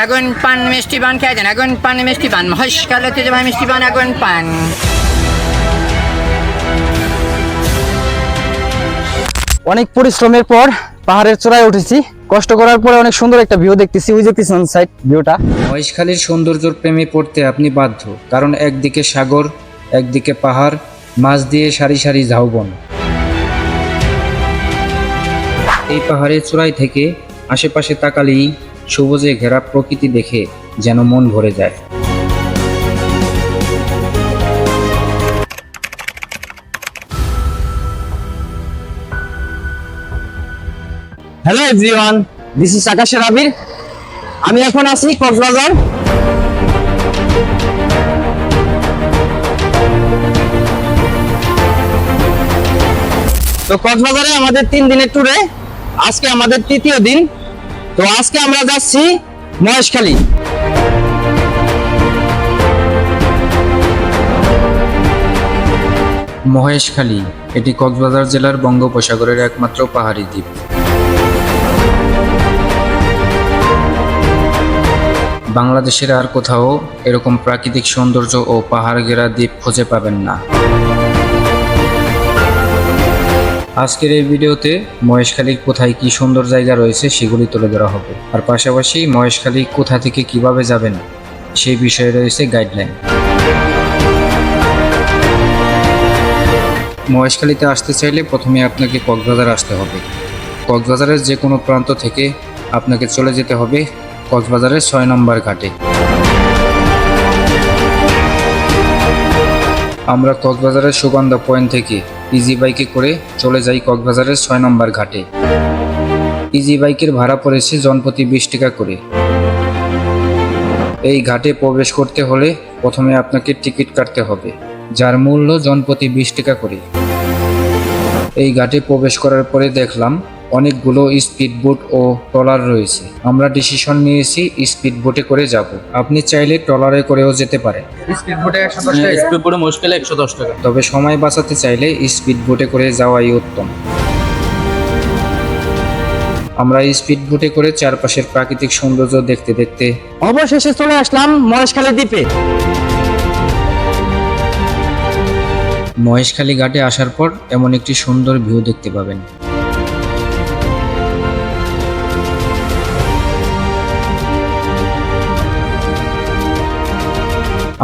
আগুন পান মিষ্টি পান খেয়ে দেন আগুন পান মিষ্টি পান। মহেশকালে যে ভাই মিষ্টি পান আগুন পান। অনেক পরিশ্রমের পর পাহাড়ের চূড়ায় উঠেছি। কষ্ট করার পরে অনেক সুন্দর একটা ভিউ দেখতেছি। ওই যে পিছন সাইড ভিউটা মহেশখালীর সৌন্দর্যর প্রেমে পড়তে আপনি বাধ্য কারণ একদিকে সাগর একদিকে পাহাড় মাছ দিয়ে সারি সারি ঝাউবন। এই পাহাড়ের চূড়ায় থেকে আশেপাশে তাকালেই সবুজে ঘেরা প্রকৃতি দেখে যেন মন ভরে যায়। হ্যালো এভরিওয়ান দিস ইজ আকাশের আবির আমি এখন আছি কক্সবাজার। তো কক্সবাজারে আমাদের তিন দিনের ট্যুরে আজকে আমাদের তৃতীয় দিন। তো আজকে আমরা যাচ্ছি মহেশখালী। মহেশখালী, এটি কক্সবাজার জেলার বঙ্গোপসাগরের একমাত্র পাহাড়ি দ্বীপ। বাংলাদেশের আর কোথাও এরকম প্রাকৃতিক সৌন্দর্য ও পাহাড় ঘেরা দ্বীপ খুঁজে পাবেন না। আজকের এই ভিডিওতে মহেশখালীর কোথায় কি সুন্দর জায়গা রয়েছে সেগুলি তুলে ধরা হবে। আর পাশাপাশি মহেশখালী কোথা থেকে কীভাবে যাবেন সেই বিষয়ে রয়েছে গাইডলাইন মহেশখালীতে আসতে চাইলে প্রথমে আপনাকে কক্সবাজার আসতে হবে। কক্সবাজারের যে কোনো প্রান্ত থেকে আপনাকে চলে যেতে হবে কক্সবাজারের ছয় নম্বর ঘাটে। আমরা কক্সবাজারের সুগন্ধা পয়েন্ট থেকে ইজি বাইকে করে চলে যাই কক্সবাজারের ছয় নম্বর ঘাটে। ইজি বাইকের ভাড়া পড়েছে জনপ্রতি বিশ টাকা করে। এই ঘাটে প্রবেশ করতে হলে প্রথমে আপনাকে টিকিট কাটতে হবে, যার মূল্য জনপ্রতি বিশ টাকা করে। এই ঘাটে প্রবেশ করার পরে দেখলাম অনেকগুলো স্পিড বোট ও ট্রলার রয়েছে। আমরা ডিসিশন নিয়েছি স্পিড বোটে করে যাব। আপনি চাইলে ট্রলারে করেও যেতে পারেন। স্পিড বোটে একশো দশ মুশকিল একশো দশ টাকা। তবে সময় বাঁচাতে চাইলে স্পিড বোটে করে যাওয়াই উত্তম। আমরা স্পিড বোটে করে চারপাশের প্রাকৃতিক সৌন্দর্য দেখতে দেখতে অবশেষে চলে আসলাম মহেশখালী দ্বীপে। মহেশখালী ঘাটে আসার পর এমন একটি সুন্দর ভিউ দেখতে পাবেন।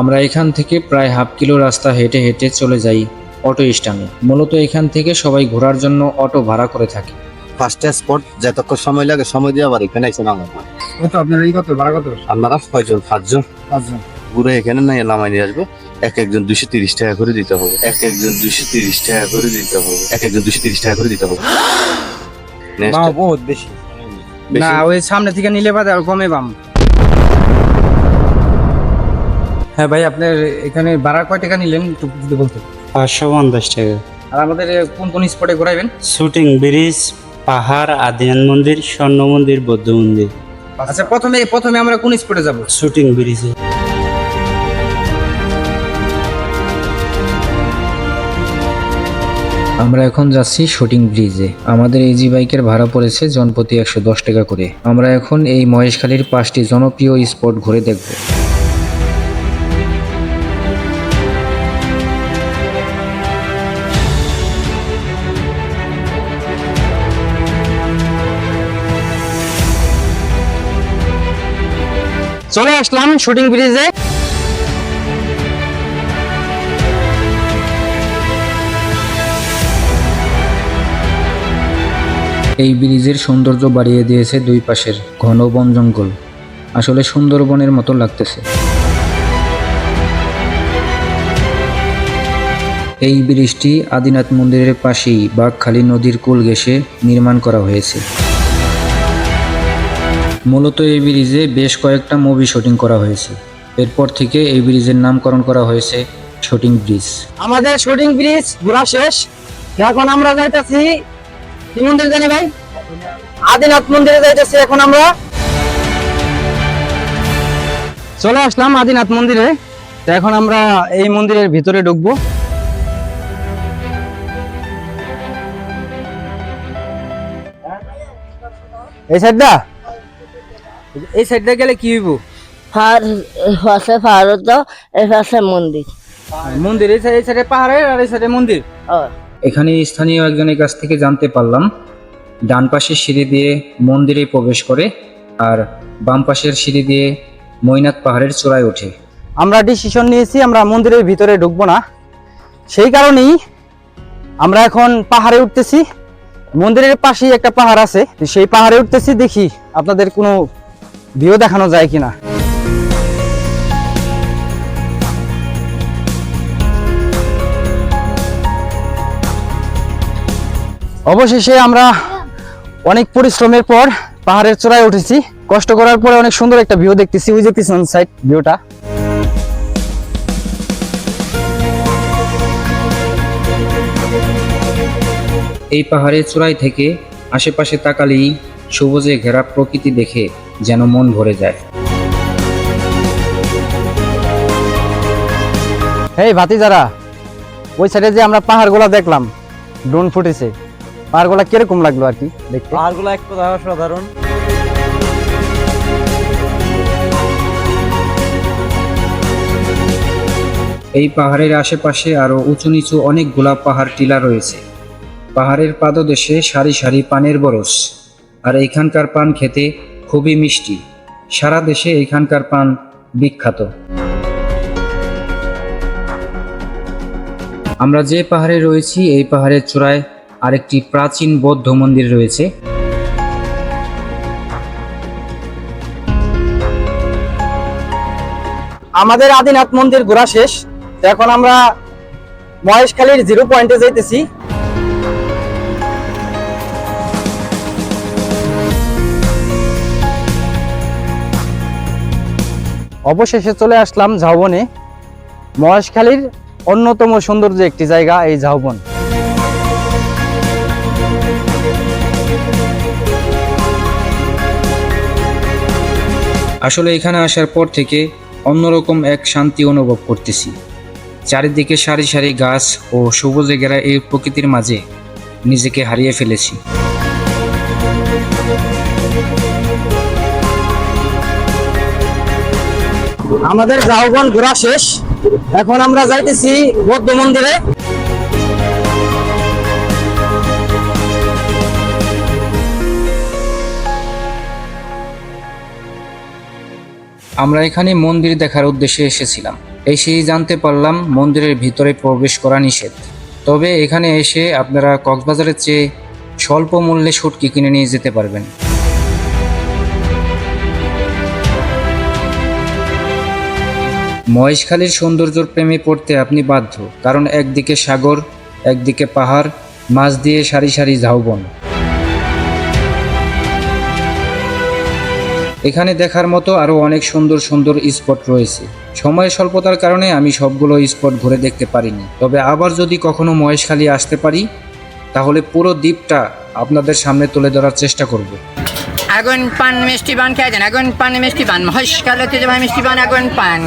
আমরা এখান থেকে প্রায় হাফ কিলো রাস্তা হেঁটে হেঁটে চলে যাই অটো স্ট্যান্ডে। মূলত এখান থেকে সবাই ঘোরার জন্য অটো ভাড়া করে থাকে। ফার্স্ট স্পট যতক্ষণ সময় লাগে সময় দিয়ে আবার এখানে এসে নামাবো। কত আপনার এই কত ভাড়া কত? আপনারা ছয়জন সাতজন। পাঁচজন ঘুরে এখানে নাই নামাই নিয়ে আসব। এক একজন দুশো তিরিশ টাকা করে দিতে হবে। এক একজন দুশো তিরিশ টাকা করে দিতে হবে। এক একজন দুশো তিরিশ টাকা করে দিতে হবে। বহুত বেশি। বেশি? না ওই সামনে থেকে নিলে বাদে কমে বাম হ্যাঁ ভাই আপনার এখানে ভাড়া কয় টাকা নিলেন একটু যদি বলতে পাঁচশো পঞ্চাশ টাকা। আর আমাদের কোন কোন স্পটে ঘোরাবেন? শুটিং ব্রিজ পাহাড় আদিনান মন্দির স্বর্ণ মন্দির বৌদ্ধ মন্দির। আচ্ছা প্রথমে প্রথমে আমরা কোন স্পটে যাব? শুটিং ব্রিজে আমরা এখন যাচ্ছি শুটিং ব্রিজে। আমাদের ইজি বাইকের ভাড়া পড়েছে জনপ্রতি একশো দশ টাকা করে। আমরা এখন এই মহেশখালীর পাঁচটি জনপ্রিয় স্পট ঘুরে দেখব। চলে আসলাম শুটিং ব্রিজে। এই ব্রিজের সৌন্দর্য বাড়িয়ে দিয়েছে দুই পাশের ঘন বন জঙ্গল। আসলে সুন্দরবনের মতো লাগতেছে। এই ব্রিজটি আদিনাথ মন্দিরের পাশেই বাঘখালী নদীর কুল ঘেঁষে নির্মাণ করা হয়েছে। মূলত এই ব্রিজে বেশ কয়েকটা মুভি শুটিং করা হয়েছে। এরপর থেকে এই ব্রিজের নামকরণ করা হয়েছে শুটিং ব্রিজ আমাদের শুটিং ব্রিজ ঘোরা শেষ। এখন আমরা যাইতেছি কি মন্দির জানি ভাই? আদিনাথ মন্দিরে যাইতেছি এখন আমরা। চলে আসলাম আদিনাথ মন্দিরে। তো এখন আমরা এই মন্দিরের ভিতরে ঢুকবো। এই সাইডটা এই সাইডে গেলে কি হইব? পাহাড় পাশে পাহাড় তো এই পাশে মন্দির। মন্দির এই সাইডে এই সাইডে পাহাড়ে আর এই সাইডে মন্দির। এখানে স্থানীয় একজনের কাছ থেকে জানতে পারলাম ডান পাশের সিঁড়ি দিয়ে মন্দিরে প্রবেশ করে আর বাম পাশের সিঁড়ি দিয়ে মৈনাক পাহাড়ের চূড়ায় ওঠে। আমরা ডিসিশন নিয়েছি আমরা মন্দিরের ভিতরে ঢুকবো না। সেই কারণেই আমরা এখন পাহাড়ে উঠতেছি। মন্দিরের পাশেই একটা পাহাড় আছে সেই পাহাড়ে উঠতেছি দেখি আপনাদের কোনো ভিউ দেখানো যায় কিনা। অবশেষে আমরা অনেক পরিশ্রমের পর পাহাড়ের চূড়ায় উঠেছি। কষ্ট করার পরে অনেক সুন্দর একটা ভিউ দেখতেছি। ওই যে পিছন সাইড ভিউটা এই পাহাড়ের চূড়ায় থেকে আশেপাশে তাকালেই সবুজে ঘেরা প্রকৃতি দেখে যেন মন ভরে যায়। এই ভাতি যারা ওই সাইডে যে আমরা পাহাড়গুলো দেখলাম ড্রোন ফুটেছে পাহাড়গুলো কীরকম লাগল আর কি দেখতে? পাহাড়গুলো এক কথা অসাধারণ। এই পাহাড়ের আশেপাশে আরও উঁচু নিচু অনেকগুলা পাহাড় টিলা রয়েছে। পাহাড়ের পাদদেশে সারি সারি পানের বরস আর এখানকার পান খেতে খুবই মিষ্টি। সারা দেশে এখানকার পান বিখ্যাত। আমরা যে পাহাড়ে রয়েছি, এই পাহাড়ের চূড়ায় আরেকটি প্রাচীন বৌদ্ধ মন্দির রয়েছে। আমাদের আদিনাথ মন্দির ঘোরা শেষ। এখন আমরা মহেশখালীর জিরো পয়েন্টে যাইতেছি। অবশেষে চলে আসলাম ঝাউবনে। মহেশখালীর অন্যতম সৌন্দর্য একটি জায়গা, এই ঝাউবন। আসলে এখানে আসার পর থেকে অন্যরকম এক শান্তি অনুভব করতেছি। চারিদিকে সারি সারি গাছ ও সবুজে ঘেরা এই প্রকৃতির মাঝে নিজেকে হারিয়ে ফেলেছি। আমাদের ঝাউবন ঘোরা শেষ। এখন আমরা যাইতেছি বৌদ্ধ মন্দিরে। আমরা এখানে মন্দির দেখার উদ্দেশ্যে এসেছিলাম। এসেই জানতে পারলাম মন্দিরের ভিতরে প্রবেশ করা নিষেধ। তবে এখানে এসে আপনারা কক্সবাজারের চেয়ে স্বল্প মূল্যে সুটকি কিনে নিয়ে যেতে পারবেন। মহেশখালীর সৌন্দর্যর প্রেমে পড়তে আপনি বাধ্য, কারণ একদিকে সাগর, একদিকে পাহাড় মাছ দিয়ে সারি সারি ঝাউবন। এখানে দেখার মতো আরও অনেক সুন্দর সুন্দর স্পট রয়েছে। সময় স্বল্পতার কারণে আমি সবগুলো স্পট ঘুরে দেখতে পারিনি। তবে আবার যদি কখনো মহেশখালী আসতে পারি, তাহলে পুরো দ্বীপটা আপনাদের সামনে তুলে ধরার চেষ্টা করব। আগুন পান মিষ্টি পান খেয়ে যান, আগুন পান মিষ্টি পান মহেশকালেতে যে ভাই মিষ্টি পান, আগুন পান।